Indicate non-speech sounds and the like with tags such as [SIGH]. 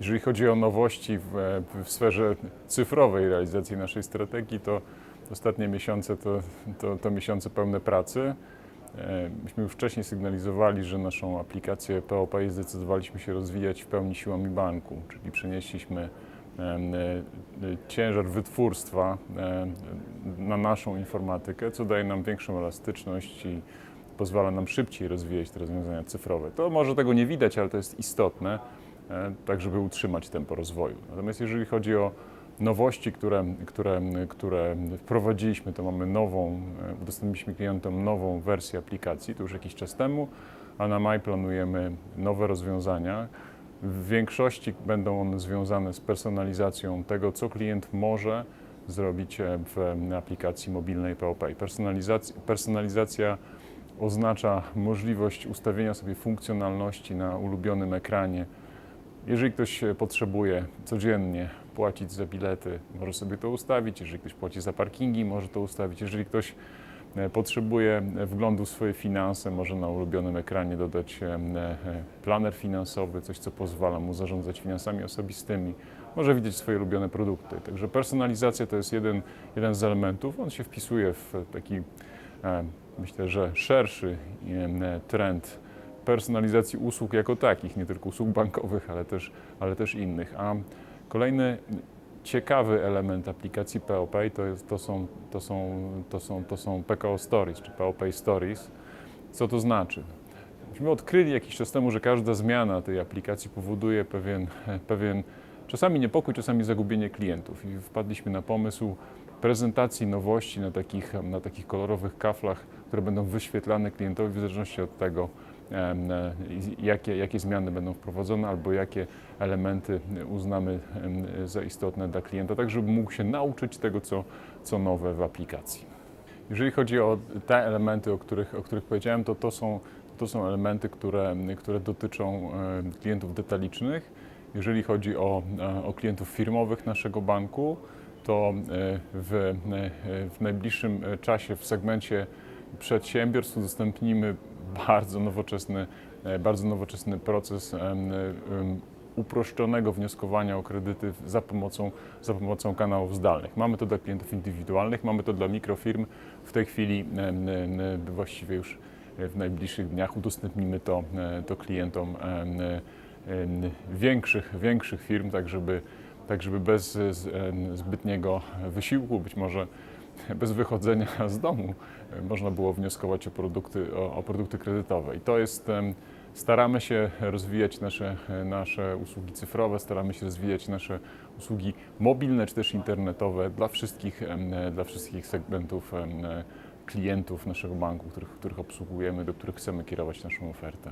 Jeżeli chodzi o nowości w, w sferze cyfrowej realizacji naszej strategii, to ostatnie miesiące to, to, to miesiące pełne pracy. E, Myśmy już wcześniej sygnalizowali, że naszą aplikację POP zdecydowaliśmy się rozwijać w pełni siłami banku, czyli przenieśliśmy e, e, ciężar wytwórstwa na naszą informatykę, co daje nam większą elastyczność i pozwala nam szybciej rozwijać te rozwiązania cyfrowe. To może tego nie widać, ale to jest istotne, tak żeby utrzymać tempo rozwoju. Natomiast jeżeli chodzi o nowości, które, które, które wprowadziliśmy, to mamy nową, e, udostępniliśmy klientom nową wersję aplikacji, to już jakiś czas temu, a na maj planujemy nowe rozwiązania. W większości będą one związane z personalizacją tego, co klient może zrobić e, w aplikacji mobilnej POP. Personalizacja, personalizacja oznacza możliwość ustawienia sobie funkcjonalności na ulubionym ekranie. Jeżeli ktoś e, potrzebuje codziennie płacić za bilety, może sobie to ustawić. Jeżeli ktoś płaci za parkingi, może to ustawić. Jeżeli ktoś e, potrzebuje e, wglądu w swoje finanse, może na ulubionym ekranie dodać planer finansowy, coś co pozwala mu zarządzać finansami osobistymi. Może widzieć swoje ulubione produkty. Także personalizacja to jest jeden, jeden z elementów. On się wpisuje w taki, myślę, że szerszy trend personalizacji usług jako takich, nie tylko usług bankowych, ale też, ale też innych. A kolejny ciekawy element aplikacji POP to, jest, to, są, to, są, to, są, to są PKO Stories, czy POP Stories. Co to znaczy? Myśmy odkryli jakiś czas temu, że każda zmiana tej aplikacji powoduje pewien, [LAUGHS] pewien czasami niepokój, czasami zagubienie klientów. I wpadliśmy na pomysł prezentacji nowości na takich, na takich kolorowych kaflach, które będą wyświetlane klientowi w zależności od tego, jakie, jakie zmiany będą wprowadzone albo jakie elementy uznamy za istotne dla klienta, tak żeby mógł się nauczyć tego, co, co nowe w aplikacji. Jeżeli chodzi o te elementy, o których, o których powiedziałem, to to są, to są elementy, które, które dotyczą e, klientów detalicznych. Jeżeli chodzi o, e, o klientów firmowych naszego banku, to e, w, e, w najbliższym e, czasie w segmencie przedsiębiorstw udostępnimy bardzo nowoczesny, e, bardzo nowoczesny proces uproszczonego wnioskowania o kredyty za pomocą, za pomocą kanałów zdalnych. Mamy to dla klientów indywidualnych, mamy to dla mikrofirm. W tej chwili właściwie już w najbliższych dniach udostępnimy to, e, to klientom większych, większych firm, tak żeby, tak żeby bez zbytniego wysiłku, być może bez wychodzenia z domu, e, można było wnioskować o produkty, o, o produkty kredytowe. I to jest, staramy się rozwijać nasze, e, nasze usługi cyfrowe, staramy się rozwijać nasze usługi mobilne czy też internetowe dla wszystkich, e, dla wszystkich segmentów klientów naszego banku, których, których obsługujemy, do których chcemy kierować naszą ofertę.